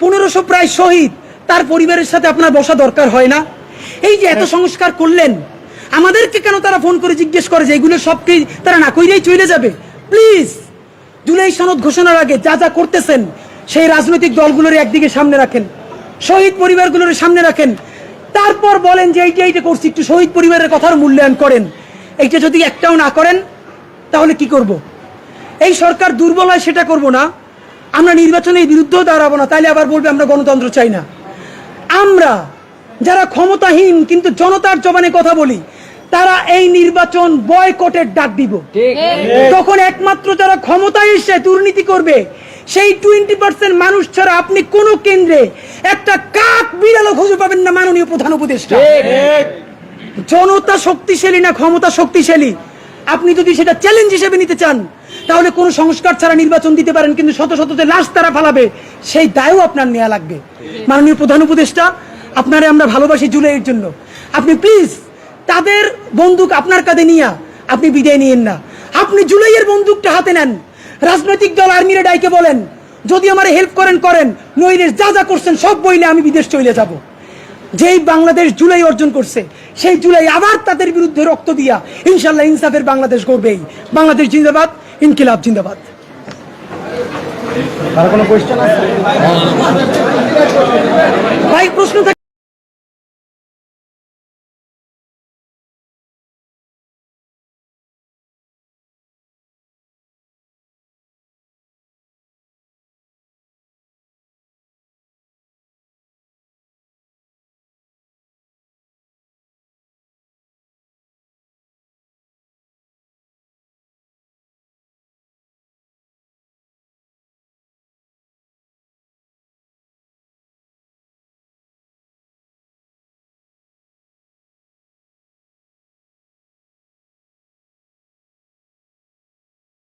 পনেরোশো প্রায় শহীদ। তার পরিবারের সাথে আপনার বসা দরকার হয় না? এই যে এত সংস্কার করলেন আমাদেরকে কেন তারা ফোন করে জিজ্ঞেস করে যে এগুলো সবকে তারা না কইরেই চলে যাবে? প্লিজ জুলাই সনদ ঘোষণার আগে যা যা করতেছেন সেই রাজনৈতিক দলগুলোর একদিকে সামনে রাখেন শহীদ পরিবারগুলোর সামনে রাখেন। তারপর বলেন যে এইটা এইটা করছি একটু শহীদ পরিবারের কথার মূল্যায়ন করেন। এইটা যদি একটাও না করেন তাহলে কি করব। এই সরকার দুর্বল হয় সেটা করব না। আমরা নির্বাচনের বিরুদ্ধেও দাঁড়াবো না তাইলে আবার বলবে আমরা গণতন্ত্র চাই না। আমরা যারা ক্ষমতাহীন কিন্তু জনতার জবানে কথা বলি তারা এই নির্বাচন বয়কটের ডাক দিব। তখন একমাত্র যারা ক্ষমতায় এসে দুর্নীতি করবে সেই টোয়েন্টি পার্সেন্ট মানুষ ছাড়া আপনি কোন কেন্দ্রে একটা কাক বিড়ালও খুঁজে পাবেন না মাননীয় প্রধান উপদেষ্টা। জনতা শক্তিশালী না ক্ষমতা শক্তিশালী? আপনি যদি সেটা চ্যালেঞ্জ হিসেবে নিতে চান তাহলে কোনো সংস্কার ছাড়া নির্বাচন দিতে পারেন, কিন্তু শত শত যে লাশ তারা ফালাবে, সেই দায়ও আপনার নেওয়া লাগবে। মাননীয় প্রধান উপদেষ্টা, আপনারে আমরা ভালোবাসি জুলাইয়ের জন্য। আপনি প্লিজ তাদের বন্দুক আপনার কাঁধে নিয়ে আপনি বিদায় নিয়েন না। আপনি জুলাইয়ের বন্দুকটা হাতে নেন। রাজনৈতিক দল আর্মিরে ডাইকে বলেন, যদি আমার হেল্প করেন করেন। নইলে যা যা করছেন, সব বইলে আমি বিদেশ চলে যাব। যেই বাংলাদেশ জুলাই অর্জন করছে, সেই জুলাই আবার তাদের বিরুদ্ধে রক্ত দিয়া ইনশাল্লাহ ইনসাফের বাংলাদেশ করবেই বাংলাদেশ জিন্দাবাদ। ইনকিলাব জিন্দাবাদ। আর ভাই প্রশ্ন